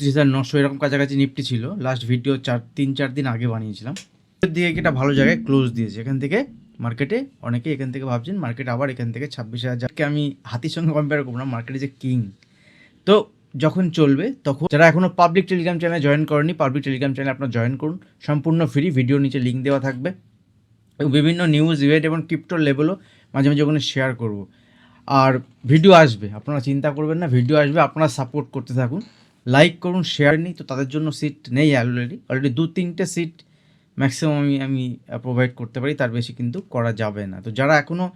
পঁচিশ হাজার নশো এরকম কাছাকাছি নিফটি ছিল লাস্ট ভিডিও চার, তিন, চার দিন আগে বানিয়েছিলাম। দিকে একটা ভালো জায়গায় ক্লোজ দিয়েছে। এখান থেকে মার্কেটে অনেকে এখান থেকে ভাবছেন মার্কেট আবার এখান থেকে ছাব্বিশ হাজারকে আমি হাতির সঙ্গে কম্পেয়ার করব না মার্কেটে যে কিং তো যখন চলবে, তখন যারা এখনও পাবলিক টেলিগ্রাম চ্যানেলে জয়েন করেনি পাবলিক টেলিগ্রাম চ্যানেলে আপনার জয়েন করুন। সম্পূর্ণ ফ্রি ভিডিও নিচে লিঙ্ক দেওয়া থাকবে। বিভিন্ন নিউজ ইভেন্ট এবং ক্রিপ্টোর লেভেলও মাঝে মাঝে ওখানে শেয়ার করব। আর ভিডিও আসবে, আপনারা চিন্তা করবেন না ভিডিও আসবে, আপনারা সাপোর্ট করতে থাকুন। লাইক করুন শেয়ার নিই, তো তাদের জন্য সিট নেই অলরেডি অলরেডি দু তিনটে সিট ম্যাক্সিমাম আমি আমি প্রোভাইড করতে পারি, তার বেশি কিন্তু করা যাবে না। তো যারা এখনও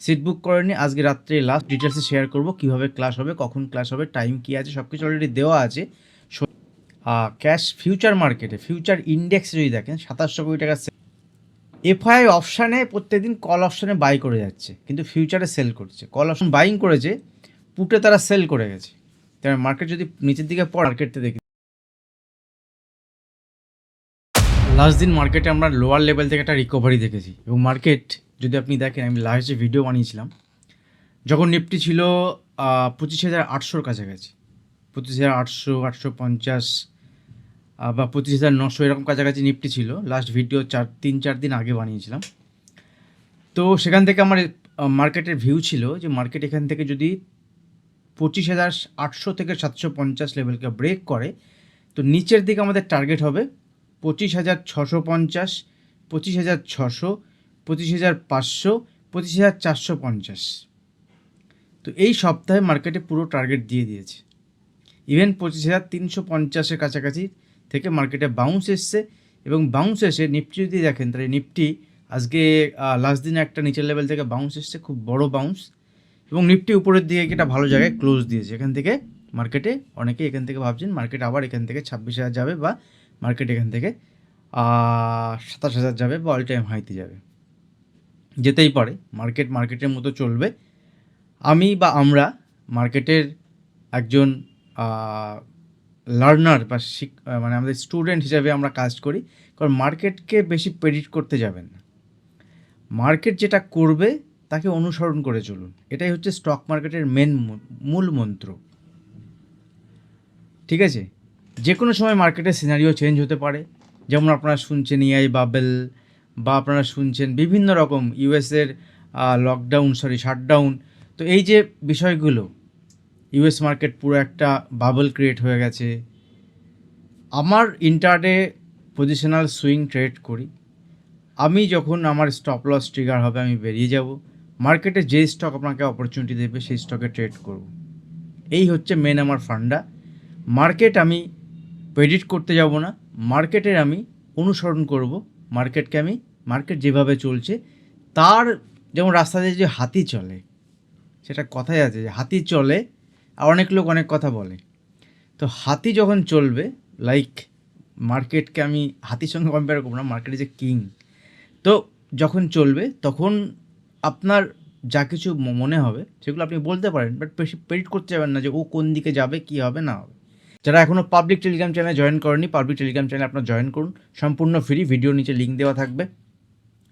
সিট বুক করেনি আজকে রাত্রে লাস্ট ডিটেলসে শেয়ার করব, কীভাবে ক্লাস হবে, কখন ক্লাস হবে টাইম কী আছে সব কিছু অলরেডি দেওয়া আছে। ক্যাশ ফিউচার মার্কেটে ফিউচার ইন্ডেক্স যদি দেখেন, সাতাশশো কোটি টাকা এফআই অপশানে প্রত্যেকদিন কল অপশানে বাই করে যাচ্ছে, কিন্তু ফিউচারে সেল করছে। কল অপশন বাইং করেছে, পুটে তারা সেল করে গেছে। তাই মার্কেট যদি নিচের দিকে পড়ে মার্কেটে দেখি। লাস্ট দিন মার্কেটে আমরা লোয়ার লেভেল থেকে একটা রিকভারি দেখেছি। এবং মার্কেট যদি আপনি দেখেন, আমি লাস্ট যে ভিডিও বানিয়েছিলাম, যখন নিফটি ছিল পঁচিশ হাজার আটশোর কাছাকাছি। পঁচিশ হাজার আটশো আটশো পঞ্চাশ বা পঁচিশ হাজার নশো, এরকম কাছাকাছি নিফটি ছিল। লাস্ট ভিডিও চার, তিন, চার দিন আগে বানিয়েছিলাম। তো সেখান থেকে আমার মার্কেটের ভিউ ছিল যে মার্কেট এখান থেকে যদি পঁচিশ হাজার আটশো থেকে সাতশো পঞ্চাশ লেভেলকে ব্রেক করে। তো নিচের দিকে আমাদের টার্গেট হবে পঁচিশ হাজার ছশো পঞ্চাশ, পঁচিশ হাজার ছশো, পঁচিশ হাজার পাঁচশো, পঁচিশ হাজার চারশো পঞ্চাশ। তো এই সপ্তাহে মার্কেটে পুরো টার্গেট দিয়ে দিয়েছে। ইভেন পঁচিশ হাজার তিনশো পঞ্চাশের কাছাকাছি থেকে মার্কেটে বাউন্স এসছে এবং বাউন্স এসে নিফটি যদি দেখেন, তাহলে নিফটি আজকে লাস্ট দিনে একটা নিচের লেভেল থেকে বাউন্স এসছে, খুব বড় বাউন্স এবং নিফটি উপরের দিকে একটা ভালো জায়গায় ক্লোজ দিয়েছে। এখান থেকে মার্কেটে অনেকে এখান থেকে ভাবছেন মার্কেট আবার এখান থেকে ছাব্বিশ হাজার যাবে বা মার্কেট এখান থেকে সাতাশ হাজার যাবে বা অল টাইম হাইতে যাবে। যেতেই পারে মার্কেট মার্কেটের মতো চলবে। আমি বা আমরা মার্কেটের একজন লার্নার বা শিক মানে আমাদের স্টুডেন্ট হিসাবে আমরা কাজ করি, কারণ মার্কেটকে বেশি প্রেডিক্ট করতে যাবেন না। মার্কেট যেটা করবে তাকে অনুসরণ করে চলুন। এটাই হচ্ছে স্টক মার্কেটের মেন মূল মন্ত্র। ঠিক আছে? যে কোনো সময় মার্কেটের সিনারিও চেঞ্জ হতে পারে। যেমন আপনারা শুনছেন ইআই বাবেল বা আপনারা শুনছেন বিভিন্ন রকম ইউএসের লকডাউন সরি শাটডাউন তো এই যে বিষয়গুলো ইউএস মার্কেট পুরো একটা বাবল ক্রিয়েট হয়ে গেছে। আমার ইন্টারডে পজিশনাল সুইং ট্রেড করি। আমি যখন আমার স্টপ লস ট্রিগার হবে, আমি বেরিয়ে যাব। মার্কেটে যে স্টক আপনাকে অপরচুনিটি দেবে, সেই স্টকে ট্রেড করব। এই হচ্ছে মেন আমার ফান্ডা মার্কেট আমি প্রেডিক্ট করতে যাব না। মার্কেটের আমি অনুসরণ করব। মার্কেটকে আমি মার্কেট যেভাবে চলছে, তার যেমন রাস্তা দিয়ে যে হাতি চলে, সেটা কথাই আছে যে হাতি চলে, আর অনেক লোক অনেক কথা বলে। তো হাতি যখন চলবে লাইক মার্কেটকে আমি হাতির সঙ্গে কম্পেয়ার করব না মার্কেটে যে কিং তো যখন চলবে, তখন আপনার যা কিছু মনে হবে, সেগুলো আপনি বলতে পারেন বাট বেশি প্রেডিক্ট করতে যাবেন না যে ও কোন দিকে যাবে, কী হবে, না হবে। যারা এখনও পাবলিক টেলিগ্রাম চ্যানেলে জয়েন করেনি পাবলিক টেলিগ্রাম চ্যানেলে আপনার জয়েন করুন। সম্পূর্ণ ফ্রি ভিডিও নিচে লিঙ্ক দেওয়া থাকবে।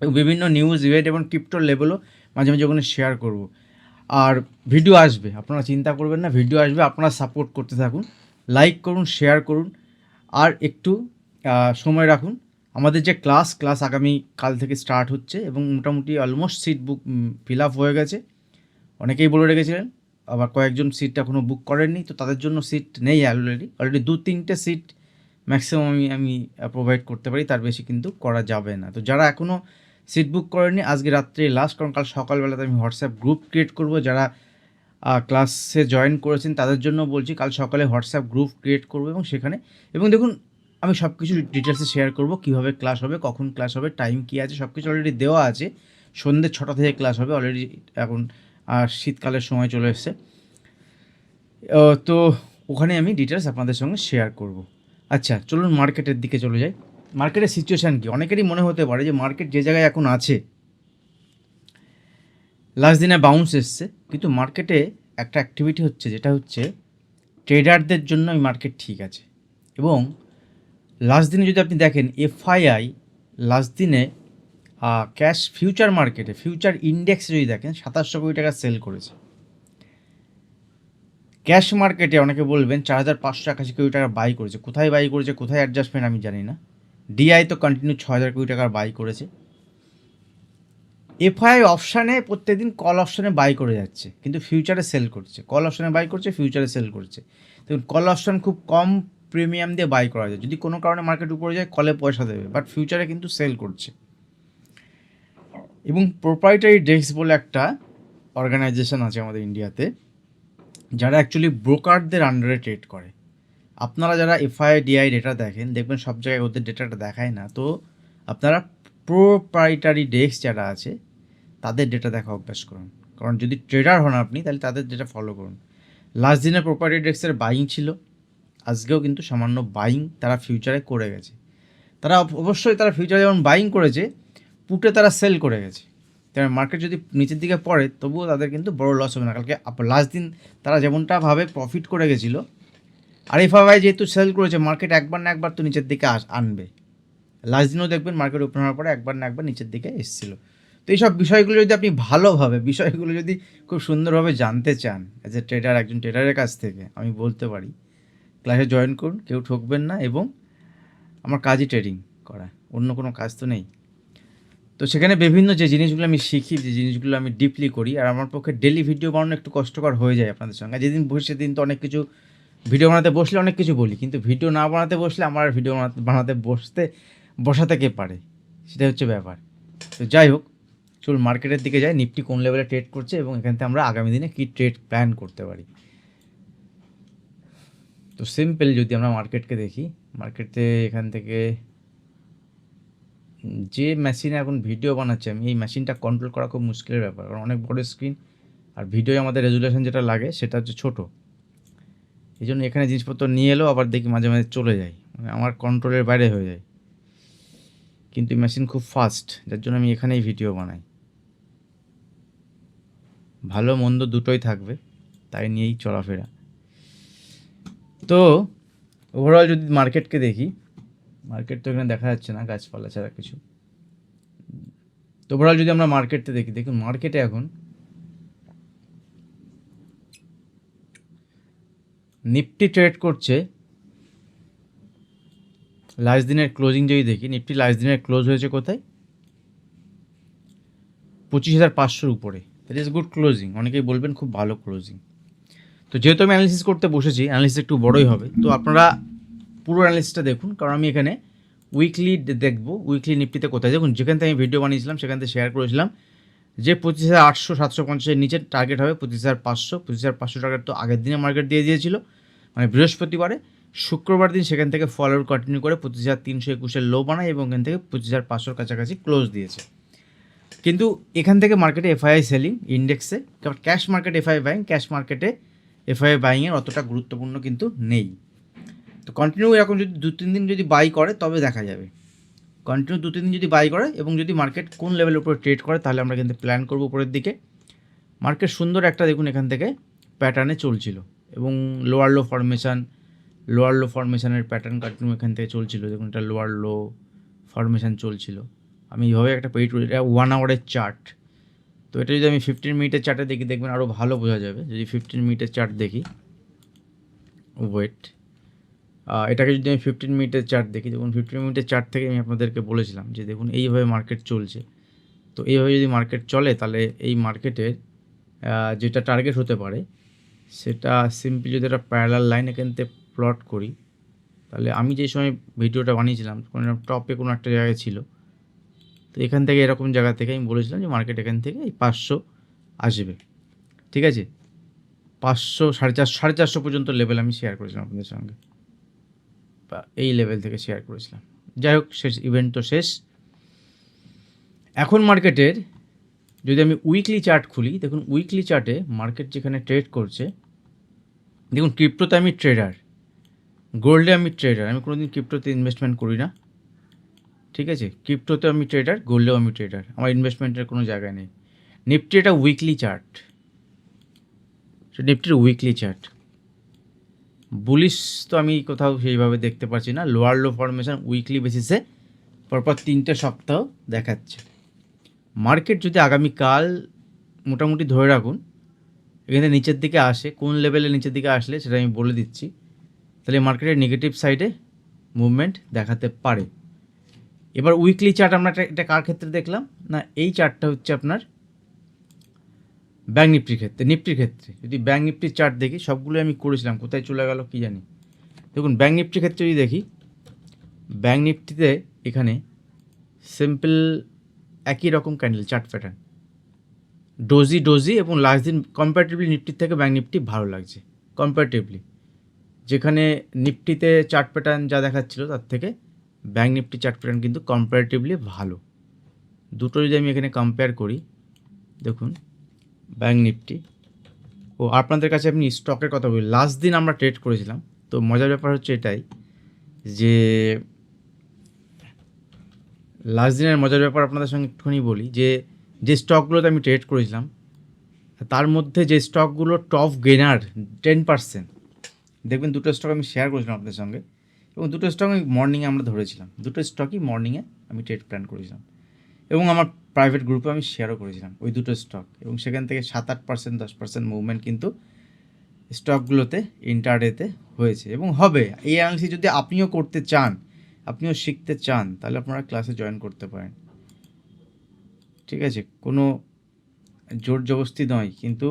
এবং বিভিন্ন নিউজ ইভেন্ট এবং ক্রিপ্টোর লেভেলও মাঝে মাঝে ওখানে শেয়ার করব। আর ভিডিও আসবে, আপনারা চিন্তা করবেন না ভিডিও আসবে, আপনারা সাপোর্ট করতে থাকুন। লাইক করুন শেয়ার করুন। আর একটু সময় রাখুন। আমাদের যে ক্লাস ক্লাস আগামী কাল থেকে স্টার্ট হচ্ছে এবং মোটামুটি almost seat book fill up হয়ে গেছে। অনেকেই বলে রেখেছিলেন, আবার কয়েকজন সিট এখনও বুক করেননি, তো তাদের জন্য সিট নেই অলরেডি অলরেডি দু তিনটে সিট ম্যাক্সিমাম আমি আমি প্রোভাইড করতে পারি, তার বেশি কিন্তু করা যাবে না। তো যারা এখনও সিট বুক করেনি আজকে রাত্রে লাস্ট কারণ কাল সকালবেলাতে আমি হোয়াটসঅ্যাপ গ্রুপ ক্রিয়েট করব। যারা ক্লাসে জয়েন করেছেন, তাদের জন্য বলছি, কাল সকালে হোয়াটসঅ্যাপ গ্রুপ ক্রিয়েট করব এবং সেখানে, এবং দেখুন আমি সব কিছু ডিটেলসে শেয়ার করব, কীভাবে ক্লাস হবে, কখন ক্লাস হবে টাইম কী আছে সব কিছু অলরেডি দেওয়া আছে। সন্ধ্যে ছটা থেকে ক্লাস হবে অলরেডি এখন, আর শীতকালের সময় চলে এসছে। তো ওখানে আমি ডিটেলস আপনাদের সঙ্গে শেয়ার করব। আচ্ছা চলুন মার্কেটের দিকে চলে যাই। মার্কেটের সিচুয়েশান কি? অনেকেরই মনে হতে পারে যে মার্কেট যে জায়গায় এখন আছে লাস্ট দিনে বাউন্স এসছে, কিন্তু মার্কেটে একটা অ্যাক্টিভিটি হচ্ছে, যেটা হচ্ছে ট্রেডারদের জন্য মার্কেট ঠিক আছে। এবং লাস্ট দিনে যদি আপনি দেখেন এফআইআই লাস্ট দিনে ক্যাশ ফিউচার মার্কেটে, ফিউচার ইন্ডেক্স যদি দেখেন, সাতাশশো কোটি টাকা সেল করেছে। ক্যাশ মার্কেটে অনেকে বলবেন চার হাজার পাঁচশো একাশি কোটি টাকা বাই করেছে। কোথায় বাই করেছে, কোথায় অ্যাডজাস্টমেন্ট আমি জানি না। ডিআই তো কন্টিনিউ ছ হাজার কোটি টাকার বাই করেছে। এফআই অপশানে প্রত্যেকদিন কল অপশানে বাই করে যাচ্ছে, কিন্তু ফিউচারে সেল করছে। কল অপশানে বাই করছে ফিউচারে সেল করছে। দেখুন কল অপশান খুব কম প্রিমিয়াম দিয়ে বাই করা যায়। যদি কোনো কারণে মার্কেট উপরে যায় কলে পয়সা দেবে। বাট ফিউচারে কিন্তু সেল করছে। এবং প্রোপ্রাইটারি ডেস্ক বলে একটা অর্গানাইজেশন আছে আমাদের ইন্ডিয়াতে যারা অ্যাকচুয়ালি ব্রোকারদের আন্ডারে ট্রেড করে। আপনারা যারা এফআই ডিআই ডেটা দেখেন, দেখবেন সব জায়গায় ওদের ডেটাটা দেখায় না। তো আপনারা প্রোপ্রাইটারি ডেস্ক যারা আছে, তাদের ডেটা দেখা অভ্যাস করুন। কারণ যদি ট্রেডার হন আপনি, তাহলে তাদের ডেটা ফলো করুন। লাস্ট দিনে প্রোপ্রাইটারি ডেস্কের বাইং ছিল। আজকেও কিন্তু সামান্য বাইং তারা ফিউচারে করে গেছে। তারা অবশ্যই তারা ফিউচারে যেমন বাইং করেছে, পুটে তারা সেল করে গেছে। তার মার্কেট যদি নিচের দিকে পড়ে, তবুও তাদের কিন্তু বড় লস হবে না। কালকে লাস্ট দিন তারা যেমনটা ভাবে প্রফিট করে গেছিল আর এফআইআই যেহেতু সেল করেছে মার্কেট একবার না একবার তো নিচের দিকে আনবে। লাস্ট দিনও দেখবেন মার্কেট ওপেন হওয়ার পরে একবার না একবার নিচের দিকে এসেছিল। তো এইসব বিষয়গুলো যদি আপনি ভালোভাবে, বিষয়গুলো যদি খুব সুন্দরভাবে জানতে চান অ্যাজ এ ট্রেডার একজন ট্রেডারের কাছ থেকে, আমি বলতে পারি ক্লাসে জয়েন করুন, কেউ ঠকবেন না এবং আমার কাজই ট্রেডিং করা, অন্য কোনো কাজ তো নেই। তো সেখানে বিভিন্ন যে জিনিসগুলো আমি শিখি, যে জিনিসগুলো আমি ডিপলি করি, আর আমার পক্ষে ডেলি ভিডিও বানানো একটু কষ্টকর হয়ে যায় আপনাদের সঙ্গে। যেদিন বসে সেদিন তো অনেক কিছু ভিডিও বানাতে বসলে অনেক কিছু বলি, কিন্তু ভিডিও না বানাতে বসলে আমার ভিডিও বানাতে বানাতে বসতে, বসাতে কে পারে? সেটাই হচ্ছে ব্যাপার। তো যাই হোক চল মার্কেটের দিকে যাই নিফটি কোন লেভেলে ট্রেড করছে এবং এখান থেকে আমরা আগামী দিনে কী ট্রেড প্ল্যান করতে পারি? তো সিম্পল যদি আমরা মার্কেটকে দেখি মার্কেটে এখান থেকে যে মেশিনে এখন ভিডিও বানাচ্ছি, আমি এই মেশিনটা কন্ট্রোল করা খুব মুশকিলের ব্যাপার। কারণ অনেক বড় স্ক্রিন আর ভিডিও আমাদের রেজুলেশন যেটা লাগে সেটা হচ্ছে ছোটো। এই জন্য এখানে জিনিসপত্র নিয়ে এলেও আবার দেখি মাঝে মাঝে চলে যায়। মানে আমার কন্ট্রোলের বাইরে হয়ে যায়। কিন্তু মেশিন খুব ফাস্ট যার জন্য আমি এখানেই ভিডিও বানাই। ভালো মন্দ দুটোই থাকবে, তাই নিয়েই চলাফেরা। তো ওভারঅল যদি মার্কেটকে দেখি মার্কেট তো এখানে দেখা যাচ্ছে না, গাছপালা ছাড়া কিছু। তো ওভারঅল যদি আমরা মার্কেটতে দেখি, দেখুন মার্কেটে এখন নিফটি ট্রেড করছে। লাস্ট দিনের ক্লোজিং যদি দেখি নিফটি লাস্ট দিনের ক্লোজ হয়েছে কোথায়? পঁচিশ হাজার পাঁচশোর উপরে। দ্যাট ইজ গুড ক্লোজিং অনেকেই বলবেন খুব ভালো ক্লোজিং তো যেহেতু আমি অ্যানালিসিস করতে বসেছি অ্যানালিসিস একটু বড়ই হবে। তো আপনারা পুরো অ্যানালিসিসটা দেখুন, কারণ আমি এখানে উইকলি দেখব উইকলি নিফটিতে কোথায়। দেখুন, যেখান থেকে আমি ভিডিও বানিয়েছিলাম, সেখান থেকে শেয়ার করেছিলাম যে পঁচিশ হাজার আটশো, সাতশো পঞ্চাশের নিচে টার্গেট হবে পঁচিশ হাজার পাঁচশো। পঁচিশ হাজার পাঁচশো টাকার তো আগের দিনে মার্কেট দিয়ে দিয়েছিল মানে বৃহস্পতিবারে। শুক্রবার দিন সেখান থেকে ফলোয়ার কন্টিনিউ করে পঁচিশ হাজার তিনশো একুশের লো বানায় এবং এখান থেকে পঁচিশ হাজার পাঁচশোর কাছাকাছি ক্লোজ দিয়েছে। কিন্তু এখান থেকে মার্কেটে FII selling ইন্ডেক্সে cash market FII buying cash মার্কেটে এফআই বাইংয়ের অতটা গুরুত্বপূর্ণ কিন্তু নেই। তো কন্টিনিউ এরকম যদি দু তিন দিন যদি বাই করে, তবে দেখা যাবে। কন্টিনিউ দু তিন দিন যদি বাই করে এবং যদি মার্কেট কোন লেভেলের উপরে ট্রেড করে, তাহলে আমরা কিন্তু প্ল্যান করব উপরের দিকে। মার্কেট সুন্দর একটা দেখুন এখান থেকে প্যাটার্নে চলছিল এবং lower low formation lower low ফরমেশানের pattern continue এখান থেকে চলছিল। দেখুন এটা লোয়ার লো ফরমেশান চলছিল। আমি এইভাবে একটা পেইড এটা ওয়ান আওয়ারের চার্ট তো এটা যদি আমি ফিফটিন মিনিটের চার্টে দেখি, দেখবেন আরও ভালো বোঝা যাবে। যদি ফিফটিন মিনিটের চার্ট দেখি ওয়েট এটাকে যদি আমি ফিফটিন মিনিটের চার্ট দেখি, দেখুন ফিফটিন মিনিটের চার্ট থেকে আমি আপনাদেরকে বলেছিলাম যে, দেখুন এইভাবে মার্কেট চলছে। তো এইভাবে যদি মার্কেট চলে, তাহলে এই মার্কেটের যেটা টার্গেট হতে পারে, সেটা সিম্পলি যদি একটা প্যারালাল লাইন এখান থেকে প্লট করি, তাহলে আমি যে সময় ভিডিওটা বানিয়েছিলাম, কোনো টপে কোনো একটা জায়গায় ছিল তো এখান থেকে এরকম জায়গা থেকে আমি বলেছিলাম যে মার্কেট এখান থেকে এই পাঁচশো আসবে। ঠিক আছে? পাঁচশো, সাড়ে চারশো সাড়ে চারশো পর্যন্ত লেভেল আমি শেয়ার করেছিলাম আপনাদের সঙ্গে। বা এই লেভেল থেকে শেয়ার করেছিলাম। যাই হোক, শেষ ইভেন্ট তো শেষ। এখন মার্কেটের যদি আমি উইকলি চার্ট খুলি, দেখুন উইকলি চার্টে মার্কেট যেখানে ট্রেড করছে, দেখুন ক্রিপ্টোতে আমি ট্রেডার গোল্ডে আমি ট্রেডার আমি কোনোদিন ক্রিপ্টোতে ইনভেস্টমেন্ট করি না। ঠিক আছে? ক্রিপ্টোতে আমি ট্রেডার গোল্ডেও আমি ট্রেডার আমার ইনভেস্টমেন্টের কোনো জায়গায় নেই। নিফটি এটা উইকলি চার্ট নিফটির উইকলি চার্ট বুলিশ তো আমি কোথাও সেইভাবে দেখতে পাচ্ছি না। লোয়ার লো ফরমেশন উইকলি বেসিসে পরপর তিনটে সপ্তাহ দেখাচ্ছে। মার্কেট যদি আগামীকাল মোটামুটি ধরে রাখুন, এখানে নিচের দিকে আসে, কোন লেভেলে নিচের দিকে আসলে সেটা আমি বলে দিচ্ছি। তাহলে মার্কেটের নেগেটিভ সাইডে মুভমেন্ট দেখাতে পারে। এবার উইকলি চার্ট আমরা এটা- কার ক্ষেত্রে দেখলাম? না, এই চার্টটা হচ্ছে আপনার ব্যাঙ্ক নিফটির ক্ষেত্রে নিফটির ক্ষেত্রে। যদি ব্যাঙ্ক নিফটির চার্ট দেখি সবগুলো আমি করেছিলাম, কোথায় চলে গেল কি জানি। দেখুন ব্যাঙ্ক নিফটির ক্ষেত্রে যদি দেখি ব্যাঙ্ক নিফটিতে এখানে সিম্পল একই রকম candle chart pattern doji doji এবং লাস্ট দিন কম্পারেটিভলি নিফটির থেকে ব্যাঙ্ক নিফটি ভালো লাগছে কম্পারেটিভলি যেখানে নিফটিতে চার্ট প্যাটার্ন যা দেখাচ্ছিল, তার থেকে ব্যাঙ্ক নিফটি চার্ট প্যাটার্ন কিন্তু কম্পারেটিভলি ভালো। দুটো যদি আমি এখানে কম্পেয়ার করি, দেখুন ব্যাঙ্ক নিফটি ও, আপনাদের কাছে আপনি স্টকের কথা বলি। লাস্ট দিন আমরা ট্রেড করেছিলাম, তো মজার ব্যাপার হচ্ছে এটাই যে লাস্ট দিনের মজার ব্যাপার আপনাদের সঙ্গে একটুখানি বলি, যে যে স্টকগুলোতে আমি ট্রেড করেছিলাম, তার মধ্যে যে স্টকগুলো টপ গেনার টেন পার্সেন্ট দেখবেন দুটো স্টক আমি শেয়ার করেছিলাম আপনাদের সঙ্গে। এবং দুটো স্টক আমি মর্নিংয়ে আমরা ধরেছিলাম। দুটো স্টকই মর্নিংয়ে আমি ট্রেড প্ল্যান করেছিলাম। এবং আমার প্রাইভেট গ্রুপে আমি শেয়ারও করেছিলাম ওই দুটো স্টক এবং সেখান থেকে সাত আট পার্সেন্ট দশ পার্সেন্ট মুভমেন্ট কিন্তু স্টকগুলোতে ইন্টারডেতে হয়েছে। এবং হবে, এই অ্যানালিসিস যদি আপনিও করতে চান, আপনিও শিখতে চান, তাহলে আপনারা ক্লাসে জয়েন করতে পারেন। ঠিক আছে, কোনো জোর জবস্তি নয়, কিন্তু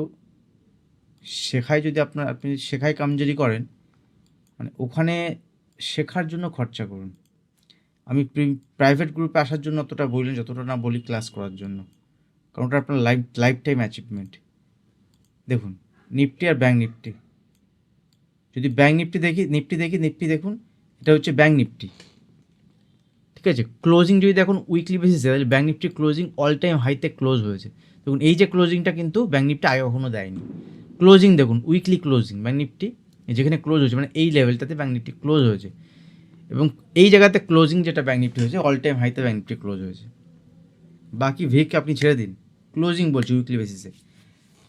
শেখায় যদি আপনার, আপনি শেখায় কামজারি করেন মানে ওখানে শেখার জন্য খরচা করুন। আমি প্রাইভেট গ্রুপে আসার জন্য অতটা বললেন যতটা না বলি ক্লাস করার জন্য। কারণ ওটা আপনার লাইফ লাইফ টাইম অ্যাচিভমেন্ট দেখুন নিফটি আর ব্যাঙ্ক নিফটি যদি ব্যাঙ্ক নিফটি দেখি নিফটি দেখি নিফটি দেখুন, এটা হচ্ছে ব্যাঙ্ক নিফটি ঠিক আছে? ক্লোজিং যদি দেখুন উইকলি বেসিসে তাহলে bank Nifty closing all time হাইতে ক্লোজ হয়েছে। দেখুন, এই যে ক্লোজিংটা কিন্তু ব্যাঙ্ক নিফটি আগে কখনো দেয়নি। ক্লোজিং দেখুন উইকলি ক্লোজিং ব্যাঙ্ক নিফটি যেখানে ক্লোজ হয়েছে মানে এই লেভেলটাতে ব্যাঙ্ক নিফটি ক্লোজ হয়েছে। এবং এই জায়গাতে ক্লোজিং যেটা ব্যাঙ্ক নিফটি হয়েছে অল টাইম হাইতে ব্যাঙ্ক নিফটি ক্লোজ হয়েছে। বাকি ভিক আপনি ছেড়ে দিন। ক্লোজিং বলছি উইকলি বেসিসে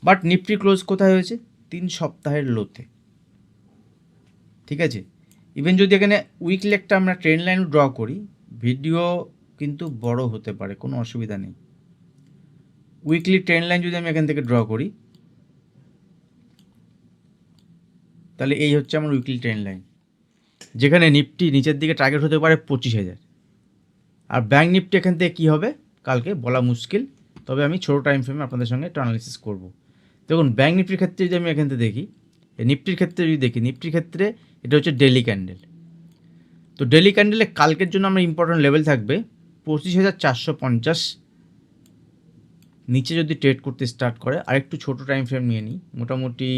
বাট নিফটি ক্লোজ কোথায় হয়েছে? তিন সপ্তাহের লোতে ঠিক আছে? ইভেন যদি এখানে উইকলি একটা আমরা ট্রেন লাইন ড্র করি ভিডিও কিন্তু বড় হতে পারে, কোনো অসুবিধা নেই। উইকলি ট্রেন লাইন যদি আমি এখান থেকে ড্র করি তাহলে এই হচ্ছে আমার উইকলি ট্রেন লাইন যেখানে নিফটি নিচের দিকে টার্গেট হতে পারে পঁচিশ হাজার। আর ব্যাঙ্ক নিফটি এখান থেকে কী হবে? কালকে বলা মুশকিল, তবে আমি ছোটো টাইম ফ্রেমে আপনাদের সঙ্গে একটু অ্যানালিসিস করব। দেখুন ব্যাঙ্ক নিফটির ক্ষেত্রে যদি আমি এখান থেকে দেখি নিফটির ক্ষেত্রে যদি দেখি নিফটির ক্ষেত্রে এটা হচ্ছে ডেলি ক্যান্ডেল তো ডেলি ক্যান্ডেলে কালকের জন্য আমার ইম্পর্টেন্ট লেভেল থাকবে পঁচিশ হাজার চারশো পঞ্চাশ। নিচে যদি ট্রেড করতে স্টার্ট করে, আরেকটু ছোটো টাইম ফ্রেম নিয়ে নিই, মোটামুটি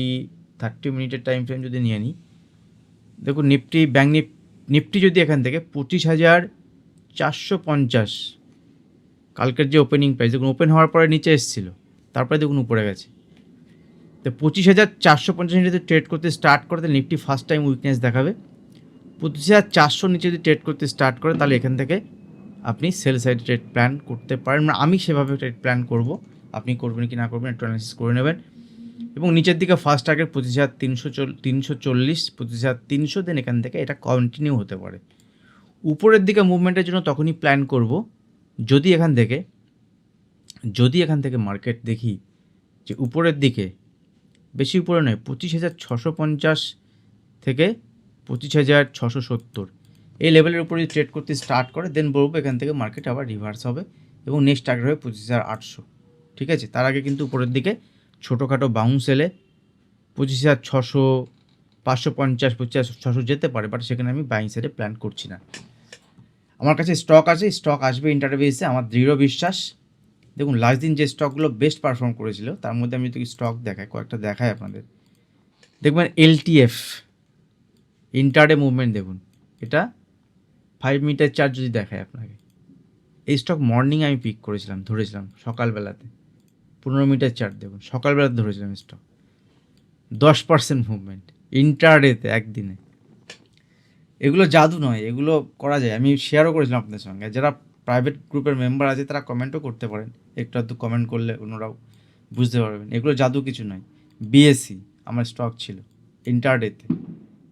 থার্টি মিনিটের টাইম ফ্রেম যদি নিয়ে নিই, দেখুন নিফটি ব্যাঙ্ক নিফ নিফটি যদি এখান থেকে পঁচিশ হাজার চারশো পঞ্চাশ, কালকের যে ওপেনিং প্রাইস দেখুন ওপেন হওয়ার পরে নিচে এসেছিল, তারপরে দেখুন উপরে গেছে। তো পঁচিশ হাজার চারশো পঞ্চাশ যদি ট্রেড করতে স্টার্ট করে, তাহলে নিফটি ফার্স্ট টাইম উইকনেস দেখাবে। পঁচিশ হাজার চারশো নিচে যদি ট্রেড করতে স্টার্ট করে, তাহলে এখান থেকে আপনি সেল সাইড ট্রেড প্ল্যান করতে পারেন। মানে আমি সেভাবে ট্রেড প্ল্যান করব, আপনি করবেন কি না করবেন, একটু অ্যানালিসিস করে নেবেন। এবং নিচের দিকে ফার্স্ট টার্গেট পঁচিশ হাজার তিনশো তিনশো চল্লিশ, পঁচিশ হাজার তিনশো দেন এখান থেকে এটা কন্টিনিউ হতে পারে। উপরের দিকে মুভমেন্টের জন্য তখনই প্ল্যান করব, যদি এখান থেকে, যদি এখান থেকে মার্কেট দেখি যে উপরের দিকে, বেশি উপরে নয়, পঁচিশ হাজার ছশো পঞ্চাশ থেকে পঁচিশ হাজার ছশো সত্তর। এই লেভেলের উপরে ট্রেড করতে স্টার্ট করে দেন বলব এখান থেকে মার্কেট আবার রিভার্স হবে এবং নেক্সট টার্গেট হবে পঁচিশ হাজার আটশো। ঠিক আছে? তার আগে কিন্তু উপরের দিকে ছোটোখাটো বাউন্স এলে পঁচিশ হাজার ছশো, পাঁচশো পঞ্চাশ, পঁচিশ ছশো যেতে পারে বাট সেখানে আমি বাইং সাইডে প্ল্যান করছি না। আমার কাছে স্টক আছে স্টক আসবে ইন্টারভিউসে আমার দৃঢ় বিশ্বাস। দেখুন লাস্ট দিন যে স্টকগুলো বেস্ট পারফর্ম করেছিল, তার মধ্যে আমি যদি স্টক দেখাই, কয়েকটা দেখাই আপনাদের। দেখবেন এলটিএফ ইন্টারডে মুভমেন্ট দেখুন, এটা ফাইভ মিনিটের চার্জ যদি দেখায় আপনাকে, এই স্টক মর্নিং আমি পিক করেছিলাম, ধরেছিলাম সকালবেলাতে। পনেরো মিনিটের চার্ট দেখুন, সকালবেলা ধরেছিলাম স্টক দশ পার্সেন্ট মুভমেন্ট ইন্টারডেতে একদিনে। এগুলো জাদু নয়, এগুলো করা যায়। আমি শেয়ারও করেছিলাম আপনাদের সঙ্গে। যারা প্রাইভেট গ্রুপের মেম্বার আছে, তারা কমেন্টও করতে পারেন। একটু আধটু কমেন্ট করলে অন্যরাও বুঝতে পারবেন। এগুলো জাদু কিছু নয়। বিএসসি আমার স্টক ছিল ইন্টারডেতে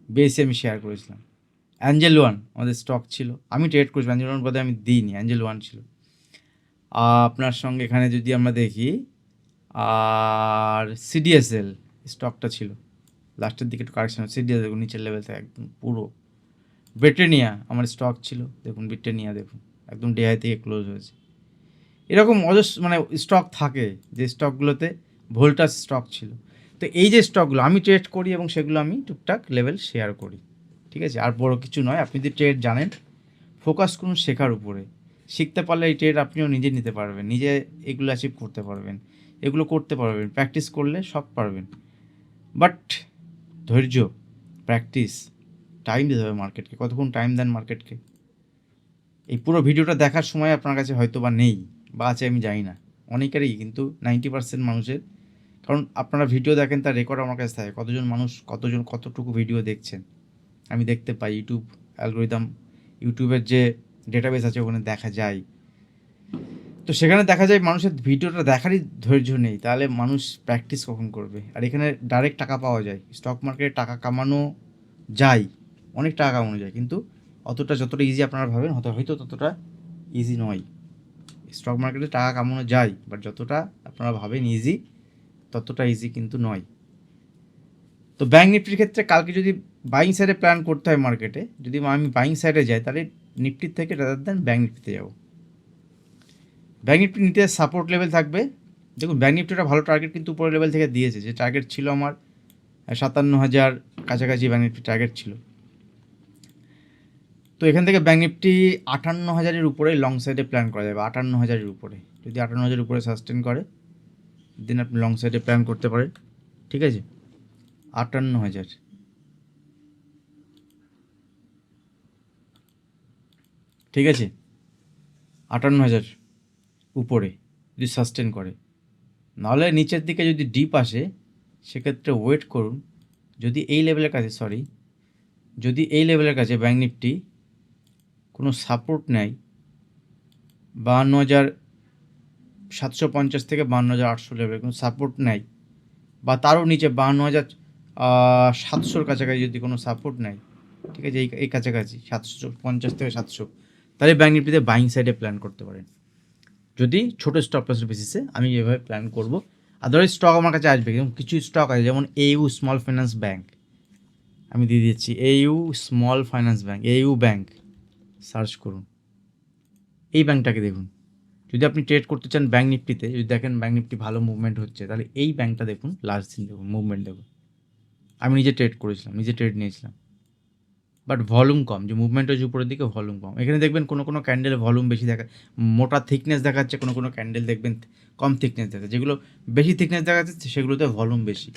বিএসসি আমি শেয়ার করেছিলাম। অ্যাঞ্জেল ওয়ান আমাদের স্টক ছিল। আমি ট্রেড করেছিলাম। অ্যাঞ্জেল ওয়ান বোধহয় আমি দিইনি অ্যাঞ্জেল ওয়ান ছিল। আপনার সঙ্গে এখানে যদি আমরা দেখি আর সিডিএসএল স্টকটা ছিল। লাস্টের দিকে একটু কারেকশন সিডিএসএল নিচের লেভেল থেকে একদম পুরো। ব্রিটেনিয়া আমার স্টক ছিল। দেখুন ব্রিটেনিয়া দেখুন, একদম ডে হাই থেকে ক্লোজ হয়েছে। এরকম অজস্র মানে স্টক থাকে যে স্টকগুলোতে ভোল্টাস স্টক ছিল। তো এই যে স্টকগুলো আমি ট্রেড করি এবং সেগুলো আমি টুকটাক লেভেল শেয়ার করি। ঠিক আছে? আর বড় কিছু নয়, আপনি যদি ট্রেড জানেন ফোকাস করুন শেখার উপরে। শিখতে পারলে এই ট্রেড আপনিও নিজে নিতে পারবেন, নিজে এগুলো অ্যাচিভ করতে পারবেন। এগুলো করতে পারবেন প্র্যাকটিস করলে সব পারবেন। বাট ধৈর্য প্র্যাকটিস টাইম দিতে হবে মার্কেটকে কতক্ষণ টাইম দেন মার্কেটকে এই পুরো ভিডিওটা দেখার সময় আপনার কাছে হয়তো বা নেই, বা আছে আমি জানি না। অনেকেরই কিন্তু নাইনটি পার্সেন্ট মানুষের, কারণ আপনারা ভিডিও দেখেন, তার রেকর্ড আমার কাছে থাকে। কতজন মানুষ, কতজন, কতটুকু ভিডিও দেখছেন? আমি দেখতে পাই ইউটিউব অ্যালগোরিদম ইউটিউবের যে ডেটাবেস আছে, ওখানে দেখা যায়। তো সেখানে দেখা যায় মানুষের ভিডিওটা দেখারই ধৈর্য নেই। তাহলে মানুষ প্র্যাকটিস কখন করবে? আর এখানে ডাইরেক্ট টাকা পাওয়া যায়। স্টক মার্কেটে টাকা কামানো যায়। অনেক টাকা কামানো যায়। কিন্তু অতটা যতটা ইজি আপনারা ভাবেন, হয়তো হয়তো ততটা ইজি নয়। স্টক মার্কেটে টাকা কামানো যায় বাট যতটা আপনারা ভাবেন ইজি ততটা ইজি কিন্তু নয়। তো ব্যাঙ্ক নিফটির ক্ষেত্রে কালকে যদি বাইং সাইডে প্ল্যান করতে হয় মার্কেটে যদি আমি বাইং সাইডে যাই, তাহলে নিফটির থেকে রাদার দেন ব্যাঙ্ক নিফটিতে যাব। ব্যাঙ্ক নিফটি নিতে সাপোর্ট লেভেল থাকবে। দেখুন ব্যাঙ্ক নিফটিটা ভালো টার্গেট কিন্তু উপরের লেভেল থেকে দিয়েছে। যে টার্গেট ছিল আমার সাতান্ন হাজার কাছাকাছি ব্যাঙ্ক নিফটি টার্গেট ছিল। তো এখান থেকে ব্যাঙ্ক নিফটি আটান্ন হাজারের উপরে লং সাইডে প্ল্যান করা যাবে আটান্ন হাজারের উপরে। যদি আটান্ন হাজারের উপরে সাস্টেন করে দেন আপনি লং সাইডে প্ল্যান করতে পারেন। ঠিক আছে? আটান্ন হাজার। ঠিক আছে? আটান্ন হাজার। উপরে, যদি সাস্টেন করে। নাহলে নিচের দিকে যদি ডিপ আসে, সেক্ষেত্রে ওয়েট করুন। যদি এই লেভেলের কাছে সরি যদি এই লেভেলের কাছে ব্যাঙ্ক নিফটি কোনো সাপোর্ট নেয়, বাহান্ন হাজার সাতশো পঞ্চাশ থেকে বাহান্ন হাজার আটশো লেভেল কোনো সাপোর্ট নেয়, বা তারও নিচে বাহান্ন হাজার সাতশোর কাছাকাছি যদি কোনো সাপোর্ট নেয়, ঠিক আছে, এই কাছাকাছি, সাতশো পঞ্চাশ থেকে সাতশো, তাহলে ব্যাঙ্ক নিফটিতে বাইং সাইডে প্ল্যান করতে পারেন। যদি ছোটো স্টক লসের বেসিসে আমি এভাবে প্ল্যান করব। আদারওয়াইজ স্টক আমার কাছে আসবে, কিন্তু কিছু স্টক আছে, যেমন এইউ স্মল ফাইন্যান্স ব্যাঙ্ক আমি দিয়ে দিচ্ছি AU small finance bank AU bank search করুন। এই ব্যাঙ্কটাকে দেখুন। যদি আপনি ট্রেড করতে চান ব্যাঙ্ক নিফটিতে যদি দেখেন ব্যাঙ্ক নিফটি ভালো মুভমেন্ট হচ্ছে, তাহলে এই ব্যাঙ্কটা দেখুন লাস্ট দিন দেখুন মুভমেন্ট দেখুন। আমি নিজে ট্রেড করেছিলাম, নিজে ট্রেড নিয়েছিলাম। বাট ভলিউম কম, যে মুভমেন্ট হচ্ছে উপরের দিকে ভলিউম কম। এখানে দেখবেন কোনো কোনো ক্যান্ডেল ভলিউম বেশি দেখা, মোটা থিকনেস দেখাচ্ছে, কোনো কোনো ক্যান্ডেল দেখবেন কম থিকনেস দেখাচ্ছে। যেগুলো বেশি থিকনেস দেখাচ্ছে সেগুলোতে ভলিউম বেশি।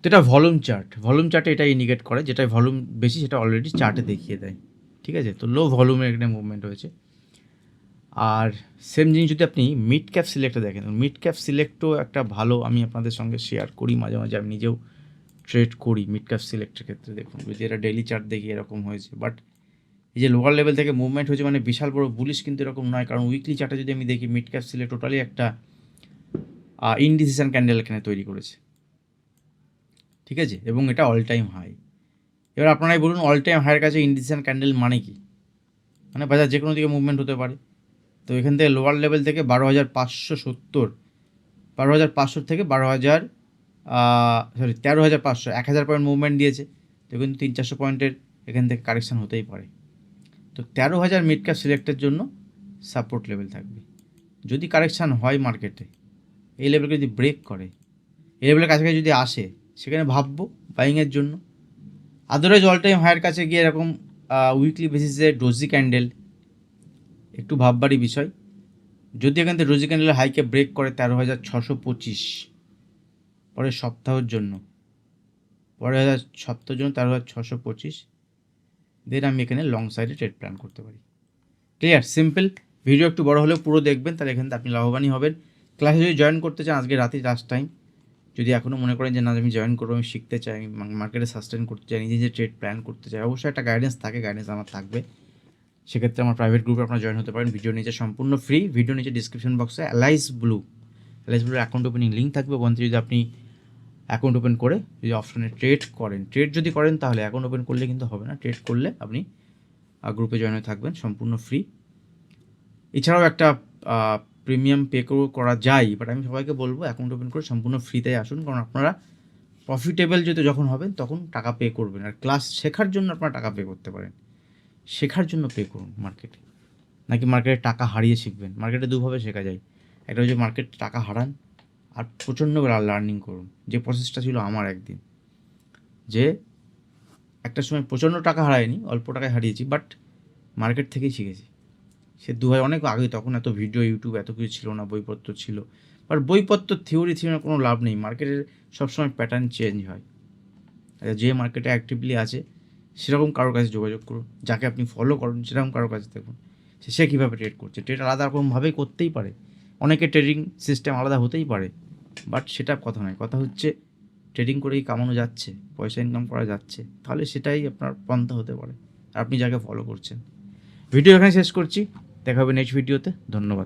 তো এটা ভলিউম চার্ট ভলিউম চার্টে এটা ইন্ডিকেট করে, যেটা ভলিউম বেশি, সেটা অলরেডি চার্টে দেখিয়ে দেয়। ঠিক আছে? তো লো ভলিউমের এখানে মুভমেন্ট হয়েছে। আর সেম জিনিস যদি আপনি মিড ক্যাপ সিলেক্টে দেখেন মিড ক্যাপ সিলেক্টও একটা ভালো আমি আপনাদের সঙ্গে শেয়ার করি মাঝে মাঝে, আমি নিজেও ট্রেড করি মিড ক্যাপ সিলেক্টের ক্ষেত্রে দেখুন যদি এটা ডেলি চার্ট দেখি এরকম হয়েছে। বাট এই যে লোয়ার লেভেল থেকে মুভমেন্ট হয়েছে মানে বিশাল বড় বুলিশ কিন্তু এরকম নয়, কারণ উইকলি চার্টে যদি আমি দেখি মিড ক্যাপ সিলেক্ট টোটালি একটা ইনডিসিশন ক্যান্ডেল এখানে তৈরি করেছে। ঠিক আছে? এবং এটা অল টাইম হাই এবার আপনারাই বলুন অল টাইম হাইয়ের কাছে ইনডিসিশন ক্যান্ডেল মানে কি? মানে বাজার যে কোনো দিকে মুভমেন্ট হতে পারে। তো এখান থেকে লোয়ার লেভেল থেকে বারো হাজার পাঁচশো সত্তর, বারো হাজার পাঁচশো থেকে বারো হাজার সরি তেরো হাজার পাঁচশো, এক হাজার পয়েন্ট মুভমেন্ট দিয়েছে, তো কিন্তু তিন চারশো পয়েন্টের এখান থেকে কারেকশান হতেই পারে। তো তেরো হাজার মিড ক্যাপ সিলেক্টের জন্য সাপোর্ট লেভেল থাকবে। যদি কারেকশান হয় মার্কেটে এই লেভেলকে যদি ব্রেক করে, এই লেভেলের কাছাকাছি যদি আসে, সেখানে ভাববো বাইংয়ের জন্য। আদারওয়াইজ অল টাইম হায়ার কাছে গিয়ে এরকম উইকলি বেসিসে ডোজি ক্যান্ডেল একটু ভাববারই বিষয়। যদি এখান থেকে রোজি ক্যান্ডেলের হাইকে ব্রেক করে তেরো হাজার ছশো পঁচিশ পরের সপ্তাহের জন্য। পরের হাজার সপ্তাহের জন্য তেরো হাজার ছশো পঁচিশ। দেন আমি এখানে লং সাইডে ট্রেড প্ল্যান করতে পারি। ক্লিয়ার সিম্পল ভিডিও একটু বড় হলেও পুরো দেখবেন, তাহলে এখানে আপনি লাভবানই হবেন। ক্লাসে যদি জয়েন করতে চান, আজকে রাতে লাস্ট টাইম যদি এখনও মনে করেন যে না, আমি জয়েন করব, আমি শিখতে চাই, আমি মার্কেটে সাস্টেন করতে চাই, নিজে নিজে ট্রেড প্ল্যান করতে চাই, অবশ্যই একটা গাইডেন্স থাকে গাইডেন্স আমার থাকবে। সেক্ষেত্রে আমার প্রাইভেট গ্রুপে আপনারা জয়েন হতে পারেন। ভিডিও নিচে সম্পূর্ণ ফ্রি ভিডিও নিচে ডিসক্রিপশন বক্সে অ্যালাইস ব্লু অ্যালাইস ব্লুর অ্যাকাউন্ট ওপেনিং লিঙ্ক থাকবে। বন্ধু যদি আপনি অ্যাকাউন্ট ওপেন করে যদি অপশনে ট্রেড করেন। ট্রেড যদি করেন, তাহলে অ্যাকাউন্ট ওপেন করলে কিন্তু হবে না। ট্রেড করলে আপনি গ্রুপে জয়েন হয়ে থাকবেন, সম্পূর্ণ ফ্রি এছাড়াও একটা প্রিমিয়াম পে করা যায় বাট আমি সবাইকে বলব অ্যাকাউন্ট ওপেন করে সম্পূর্ণ ফ্রিতে আসুন, কারণ আপনারা প্রফিটেবল যদি যখন হবেন, তখন টাকা পে করবেন। আর ক্লাস শেখার জন্য আপনারা টাকা পে করতে পারেন। শেখার জন্য পে করুন মার্কেটে নাকি মার্কেটে টাকা হারিয়ে শিখবেন? মার্কেটে দুভাবে শেখা যায়। একটা হচ্ছে মার্কেট টাকা হারান আর প্রচণ্ড লার্নিং করুন। যে প্রসেসটা ছিল আমার একদিন। যে একটা সময় প্রচণ্ড টাকা হারায়নি, অল্প টাকায় হারিয়েছি বাট মার্কেট থেকেই শিখেছি। সে দু হাজার অনেক আগে তখন এত ভিডিও ইউটিউব এত কিছু ছিল না, বইপত্র ছিল। বাট বইপত্র থিওরি থিওরি কোনো লাভ নেই। মার্কেটের সবসময় প্যাটার্ন চেঞ্জ হয়। আর যে মার্কেটে অ্যাক্টিভলি আছে, সেরকম কারোর কাছে যোগাযোগ করুন। যাকে আপনি ফলো করুন, সেরকম কারোর কাছে দেখুন। সে কীভাবে ট্রেড করছে? ট্রেড আলাদা রকমভাবেই করতেই পারে। অনেকে ট্রেডিং সিস্টেম আলাদা হতেই পারে। বাট সেটা কথা নয়। কথা হচ্ছে ট্রেডিং করেই কামানো যাচ্ছে, পয়সা ইনকাম করা যাচ্ছে, তাহলে সেটাই আপনার পন্থা হতে পারে। আপনি যাকে ফলো করছেন। ভিডিও এখানে শেষ করছি। দেখা হবে নেক্সট ভিডিওতে ধন্যবাদ।